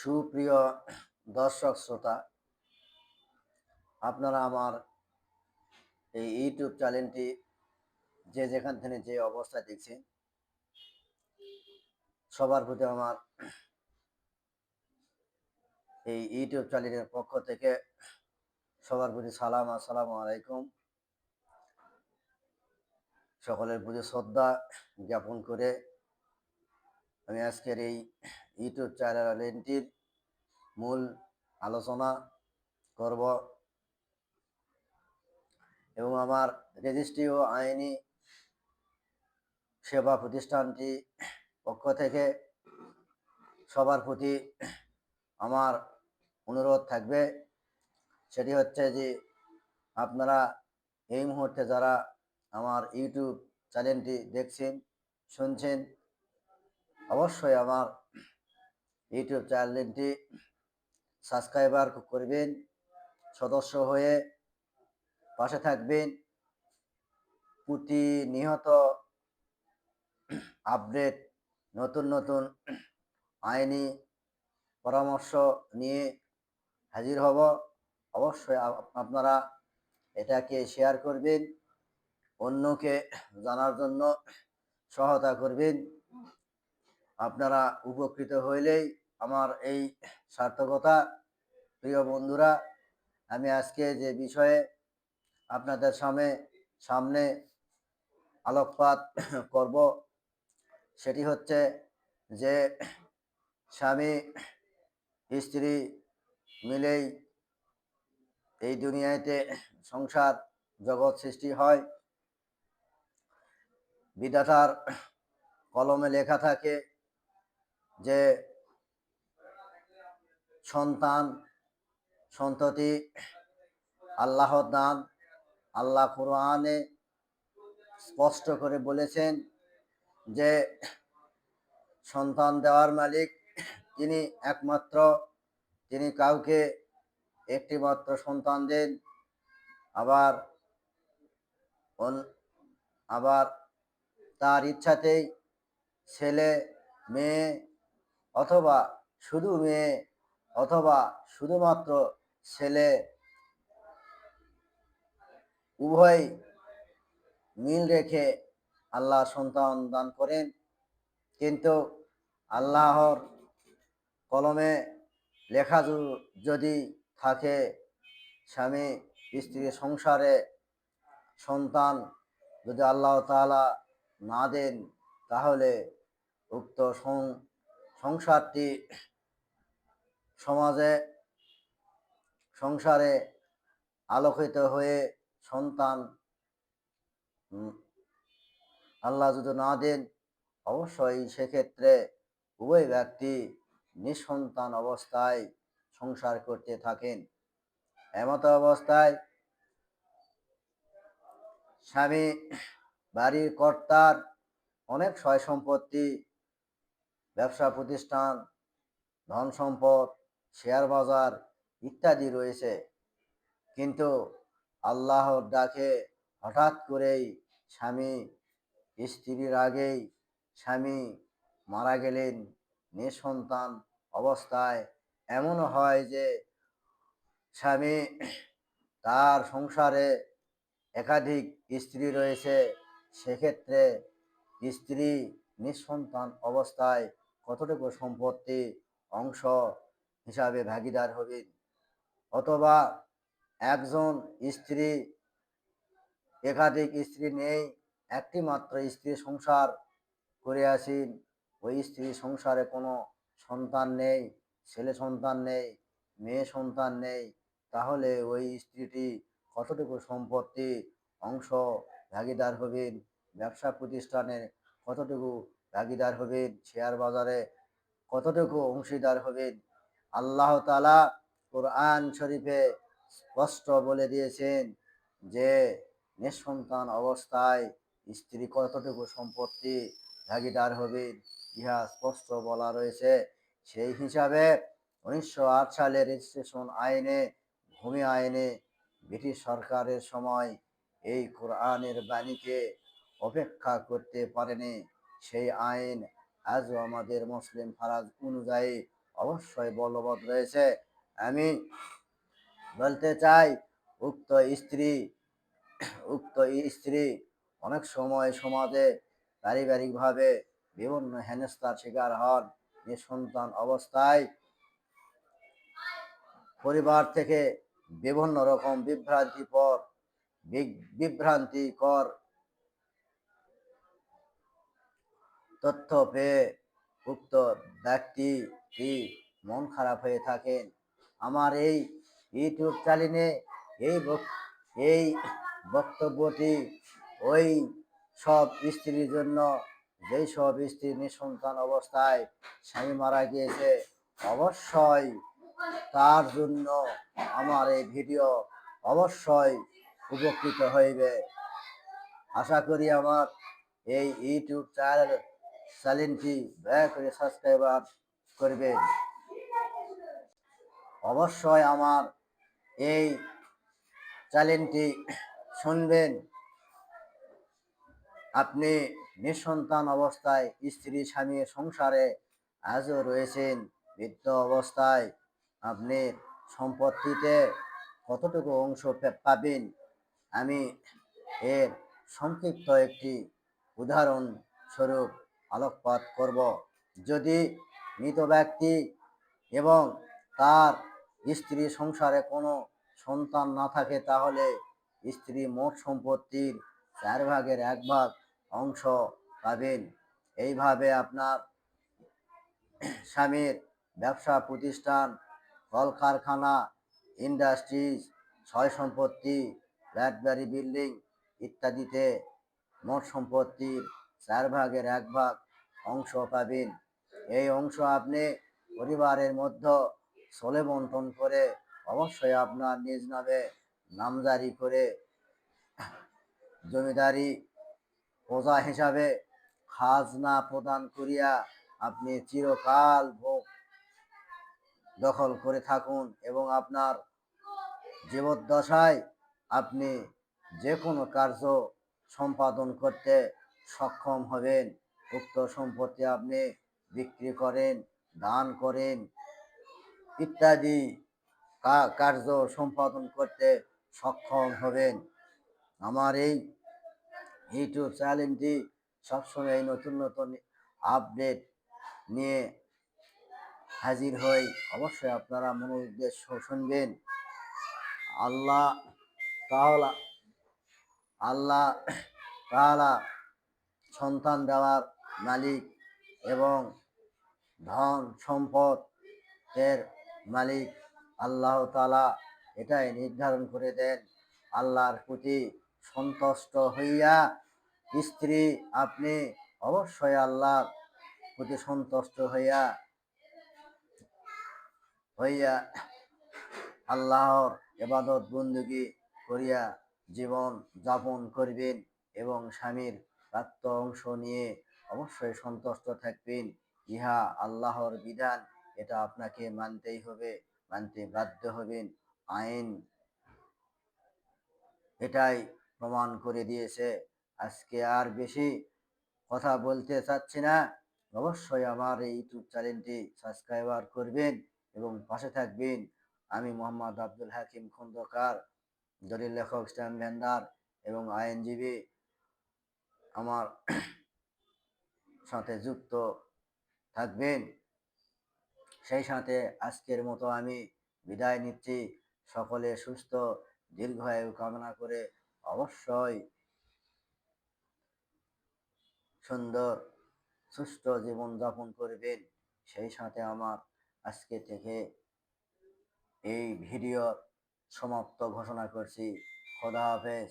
সুপ্রিয় দর্শক শ্রোতা, আপনারা আমার এই ইউটিউব চ্যানেলটি যে যেখান থেকে যে অবস্থায় দেখছেন, সবার প্রতি আমার এই ইউটিউব চ্যানেলের পক্ষ থেকে সবার প্রতি সালাম আসসালামু আলাইকুম। সকলের প্রতি শ্রদ্ধা জ্ঞাপন করে আমি আজকের এই ইউটিউব চ্যানেলটির মূল আলোচনা করব। এবং আমার রেজিস্ট্রি ও আইনি সেবা প্রতিষ্ঠানটি পক্ষ থেকে সবার প্রতি আমার অনুরোধ থাকবে। সেটি হচ্ছে যে আপনারা এই মুহূর্তে যারা আমার ইউটিউব চ্যানেলটি দেখছেন, শুনছেন, অবশ্যই আমার ইউটিউব চ্যানেলটি সাবস্ক্রাইবার করবেন, সদস্য হয়ে পাশে থাকবেন। প্রতিনিয়ত আপডেট নতুন নতুন আইনি পরামর্শ নিয়ে হাজির হব। অবশ্যই আপ- আপনারা এটাকে শেয়ার করবেন, অন্যকে জানার জন্য সহায়তা করবেন। আপনারা উপকৃত হইলেই আমার এই সার্থকতা, প্রিয় বন্ধুরা, আমি আজকে যে বিষয়ে আপনাদের সামনে সামনে আলোকপাত করব, সেটি হচ্ছে যে স্বামী, স্ত্রী মিলেই এই দুনিয়াতে সংসার জগৎ সৃষ্টি হয়। বিধাতার কলমে লেখা থাকে যে সন্তান, সন্ততি, আল্লাহর দান, আল্লাহ কোরআনে স্পষ্ট করে বলেছেন যে সন্তান দেওয়ার মালিক তিনি একমাত্র, তিনি কাউকে একটি মাত্র সন্তান দেন। আবার আবার তার ইচ্ছাতেই ছেলে, মেয়ে অথবা শুধু মেয়ে অথবা শুধুমাত্র ছেলে উভয় মিল রেখে আল্লাহ সন্তান দান করেন। কিন্তু আল্লাহর কলমে লেখা যদি থাকে, স্বামী স্ত্রী সংসারে সন্তান যদি আল্লাহ তাআলা না দেন, তাহলে উক্ত সংসারটি সমাজে সংসারে আলোকিত হয়ে সন্তান আল্লাহ যদি না দেন, অবশ্যই সেক্ষেত্রে উভয় ব্যক্তি নিঃসন্তান অবস্থায় সংসার করতে থাকেন। এমত অবস্থায় স্বামী, বাড়ির কর্তার অনেক সয় সম্পত্তি ব্যবসা প্রতিষ্ঠান ধন সম্পদ শেয়ার বাজার ইত্যাদি রয়েছে। কিন্তু আল্লাহর ডাকে হঠাৎ করেই স্বামী, স্ত্রীর আগেই স্বামী মারা গেলেন। নিঃসন্তান অবস্থায় এমনও হয় যে স্বামী তার সংসারে একাধিক স্ত্রী রয়েছে। সেক্ষেত্রে স্ত্রী নিঃসন্তান অবস্থায় কতটুকু সম্পত্তি অংশ হিসাবে ভাগিদার হবেন। অথবা একজন স্ত্রী, একাধিক স্ত্রী নেই একটি মাত্র স্ত্রী সংসার করে আসেন। ওই স্ত্রী সংসারে কোনো সন্তান নেই, ছেলে সন্তান নেই, মেয়ে সন্তান নেই। তাহলে ওই স্ত্রীটি কতটুকু সম্পত্তি অংশ ভাগিদার হবেন? ব্যবসা প্রতিষ্ঠানের কতটুকু ভাগিদার হবেন? শেয়ার বাজারে কতটুকু অংশীদার হবেন? আল্লাহ তালা কোরআন শরীফে স্পষ্ট বলে দিয়েছেন যে নিঃসন্তান অবস্থায় স্ত্রী কতটুকু সম্পত্তি ভাগিদার হবে, ইহা স্পষ্ট বলা রয়েছে। সেই হিসাবে উনিশশো আট সালের রেজিস্ট্রেশন আইনে, ভূমি আইনে ব্রিটিশ সরকারের সময় এই কোরআনের বাণীকে অপেক্ষা করতে পারেনি। সেই আইন আজও আমাদের মুসলিম ফারাজ অনুযায়ী অবশ্যই বলবৎ রয়েছে। আমি বলতে চাই, উক্ত স্ত্রী উক্ত স্ত্রী অনেক সময় সমাজে পারিবারিকভাবে বিভিন্ন হেনস্থার শিকার হন, নিঃসন্তান অবস্থায়। পরিবার থেকে বিভিন্ন রকম বিভ্রান্তিকর বিভ্রান্তিকর তথ্য পেয়ে উক্ত ব্যক্তিটি মন খারাপ হয়ে থাকেন? আমার এই ইউটিউব চ্যানেলে এই এই বক্তব্যটি ওই সব স্ত্রীর জন্য, যেই সব স্ত্রী নিঃসন্তান অবস্থায় স্বামী মারা গিয়েছে, অবশ্যই তার জন্য আমার এই ভিডিও অবশ্যই উপকৃত হইবে। আশা করি আমার এই ইউটিউব চ্যানেল চ্যানেলটি দয়া করে সাবস্ক্রাইবার করবেন। অবশ্যই আমার এই চ্যানেলটি শুনবেন। আপনি নিঃসন্তান অবস্থায় স্ত্রী, স্বামী সংসারে আজও রয়েছেন। বৃদ্ধ অবস্থায় আপনি সম্পত্তিতে কতটুকু অংশ পাবেন? আমি এর সংক্ষিপ্ত একটি উদাহরণ স্বরূপ আলোকপাত করব। যদি মৃত ব্যক্তি এবং তার স্ত্রী সংসারে কোনো সন্তান না থাকে, তাহলে স্ত্রী মোট সম্পত্তির চার ভাগের এক ভাগ অংশ পাবেন। এইভাবে আপনার স্বামীর ব্যবসা প্রতিষ্ঠান, কলকারখানা, ইন্ডাস্ট্রিজ, ছয় সম্পত্তি, ফ্ল্যাট বিল্ডিং ইত্যাদিতে মোট সম্পত্তির চার ভাগের এক ভাগ অংশ পাবেন। এই অংশ আপনি পরিবারের মধ্যে চলে বন্টন করে অবশ্যই আপনার নিজ নামে নামজারি করে জমিদারি প্রজা হিসাবে খাজনা প্রদান করিয়া আপনি চিরকাল ভোগ দখল করে থাকুন এবং আপনার জীবদ্দশায় আপনি যে কোনো কার্য সম্পাদন করতে সক্ষম হবেন। উক্ত সম্পত্তি আপনি বিক্রি করেন, দান করেন ইত্যাদি কার্য সম্পাদন করতে সক্ষম হবেন। আমার এই ইউটিউব চ্যানেলটি সবসময় নতুন নতুন আপডেট নিয়ে হাজির হই। অবশ্যই আপনারা মনোযোগ শুনবেন। আল্লাহ তাহলা আল্লাহ তাহলা সন্তান দেওয়ার মালিক এবং ধন সম্পদ এর মালিক আল্লাহ তালা এটাই নির্ধারণ করে দেন। আল্লাহর প্রতি সন্তুষ্ট হইয়া স্ত্রী আপনি অবশ্যই আল্লাহর প্রতি সন্তুষ্ট হইয়া হইয়া আল্লাহর এবাদত বন্দুকি করিয়া জীবন যাপন করবেন এবং স্বামীর প্রাপ্ত অংশ নিয়ে অবশ্যই সন্তুষ্ট থাকবেন। ইহা আল্লাহর বিধান, এটা আপনাকে মানতেই হবে, মানতে বাধ্য হবেন। আইন এটাই প্রমাণ করে দিয়েছে। আজকে আর বেশি কথা বলতে চাচ্ছি না। অবশ্যই আমার এই ইউটিউব চ্যানেলটি সাবস্ক্রাইবার করবেন এবং পাশে থাকবেন। আমি মোহাম্মদ আব্দুল হাকিম খন্দকার, দলিল লেখক স্ট্যাম্প ভেন্ডার এবং আইনজীবী। আমার সাথে যুক্ত থাকবেন। সেই সাথে আজকের মতো আমি বিদায় নিচ্ছি। সকলে সুস্থ, দীর্ঘায়ু কামনা করে অবশ্যই সুন্দর, সুস্থ জীবন যাপন করবেন। সেই সাথে আমার আজকে থেকে এই ভিডিও সমাপ্ত ঘোষণা করছি। খোদা হাফেজ।